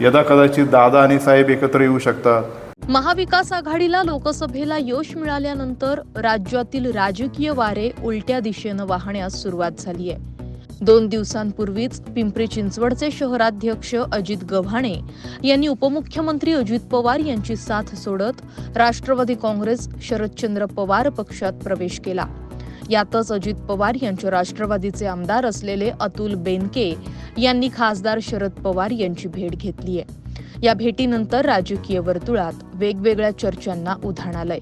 यदा कदाचित दादा आणि साहेब एकत्र येऊ शकतात महाविकास आघाडीला लोकसभेला यश मिळाल्यानंतर राज्यातील राजकीय वारे उलट्या दिशेनं वाहण्यास सुरुवात झाली आहे. दोन दिवसांपूर्वीच पिंपरी चिंचवडचे शहराध्यक्ष अजित गव्हाणे यांनी उपमुख्यमंत्री अजित पवार यांची साथ सोडत राष्ट्रवादी काँग्रेस शरदचंद्र पवार पक्षात प्रवेश केला. यातच अजित पवार यांचे राष्ट्रवादीचे आमदार असलेले अतुल बेनके यांनी खासदार शरद पवार यांची भेट घेतली आहे या भेटीनंतर राजकीय वर्तुळात वेगवेगळ्या चर्चांना उधाण आलंय.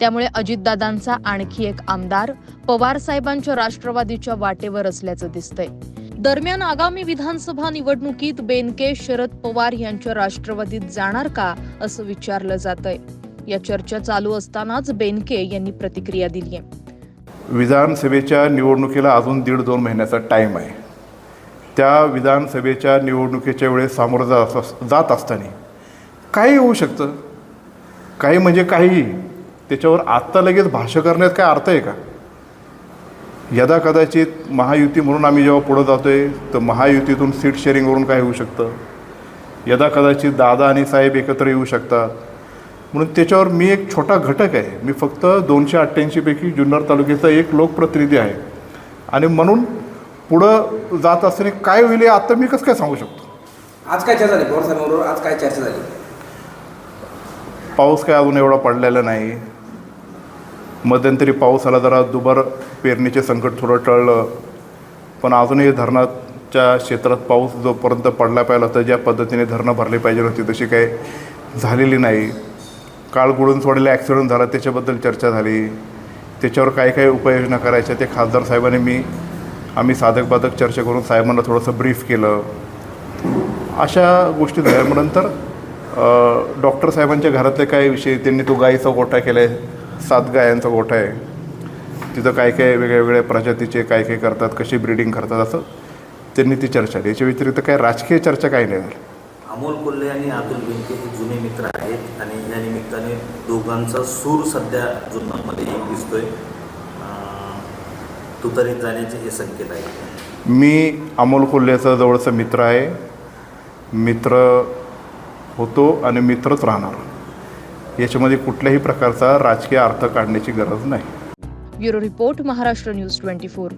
त्यामुळे अजितदादांचा आणखी एक आमदार पवार साहेबांच्या राष्ट्रवादीच्या वाटेवर असल्याचं दिसतंय. दरम्यान आगामी विधानसभा निवडणुकीत बेनके शरद पवार यांच्या राष्ट्रवादीत जाणार का असं विचारलं जातंय. या चर्चा चालू असतानाच बेनके यांनी प्रतिक्रिया दिली आहे विधानसभेच्या निवडणुकीला अजून दीड दोन महिन्याचा टाईम आहे. त्या विधानसभेच्या निवडणुकीच्या वेळेस सामोरं जात अस- जात असताना काही होऊ शकतं. काही म्हणजे काही त्याच्यावर आत्ता लगेच भाष्य करण्यात काय अर्थ आहे का? यदा कदाचित महायुती म्हणून आम्ही जेव्हा पुढं जातो आहे तर महायुतीतून सीट शेअरिंगवरून काय होऊ शकतं? यदा कदाचित दादा आणि साहेब एकत्र येऊ शकतात. म्हणून त्याच्यावर मी एक छोटा घटक आहे. मी फक्त दोनशे अठ्ठ्याऐंशीपैकी जुन्नर तालुक्याचा एक लोकप्रतिनिधी आहे. आणि म्हणून पुढं जात असताना काय होईल हे आत्ता मी कसं काय सांगू शकतो? आज काय चर्चा झाली? पवार साहेबांबरोबर आज काय चर्चा झाली? पाऊस काय अजून एवढा पडलेला नाही. मध्यंतरी पाऊस आला जरा दुबार पेरणीचे संकट थोडं टळलं. पण अजूनही धरणाच्या क्षेत्रात पाऊस जोपर्यंत पडला पाहिजे होता ज्या पद्धतीने धरणं भरली पाहिजे होती तशी काही झालेली नाही. काळ गुळून सोडलेला ॲक्सिडेंट झाला त्याच्याबद्दल चर्चा झाली. त्याच्यावर काय काय उपाययोजना करायच्या ते खासदार साहेबांनी मी आम्ही साधक बाधक चर्चा करून साहेबांना थोडंसं ब्रीफ केलं. अशा गोष्टी झाल्या डॉक्टर साहेबांच्या घरातले काय विषय त्यांनी तो गायीचा गोठा केला आहे सात गायांचा गोठा आहे. तिथं काय काय वेगळ्या वेगळ्या प्रजातीचे काय काय करतात कशी ब्रीडिंग करतात असं त्यांनी ती चर्चा केली. याच्या व्यतिरिक्त काय राजकीय चर्चा काही नाही झाली. अमोल कोल्हे आणि अतुल बेनके हे जुने मित्र आहेत आणि या निमित्ताने दोघांचा सूर सध्या जुन्नरमध्ये एक दिसतोय. तुतारीत जाण्याचे हे संकेत आहेत. मी अमोल कोल्हेचा जवळचा मित्र आहे. मित्र होतो आणि मित्रच राहणार. याच्यामध्ये कुठल्याही प्रकारचा राजकीय अर्थ काढण्याची गरज नाही. Bureau report Maharashtra news twenty four.